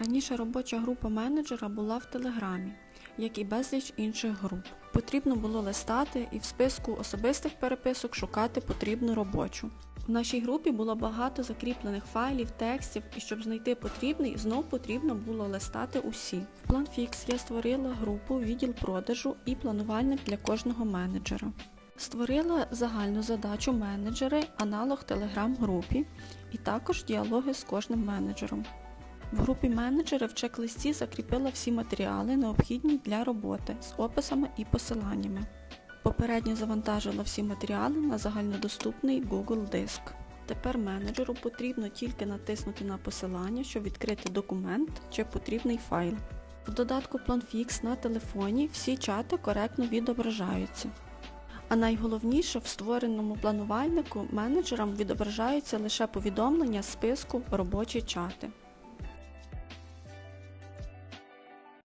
Раніше робоча група менеджера була в Телеграмі, як і безліч інших груп. Потрібно було листати і в списку особистих переписок шукати потрібну робочу. В нашій групі було багато закріплених файлів, текстів, і щоб знайти потрібний, знов потрібно було листати усі. В PlanFix я створила групу відділ продажу і планувальник для кожного менеджера. Створила загальну задачу менеджери, аналог Telegram-групі і також діалоги з кожним менеджером. В групі менеджери в чек-листі закріпила всі матеріали, необхідні для роботи з описами і посиланнями. Попередньо завантажила всі матеріали на загальнодоступний Google диск. Тепер менеджеру потрібно тільки натиснути на посилання, щоб відкрити документ чи потрібний файл. В додатку PlanFix на телефоні всі чати коректно відображаються. А найголовніше в створеному планувальнику менеджерам відображаються лише повідомлення з списку робочі чати.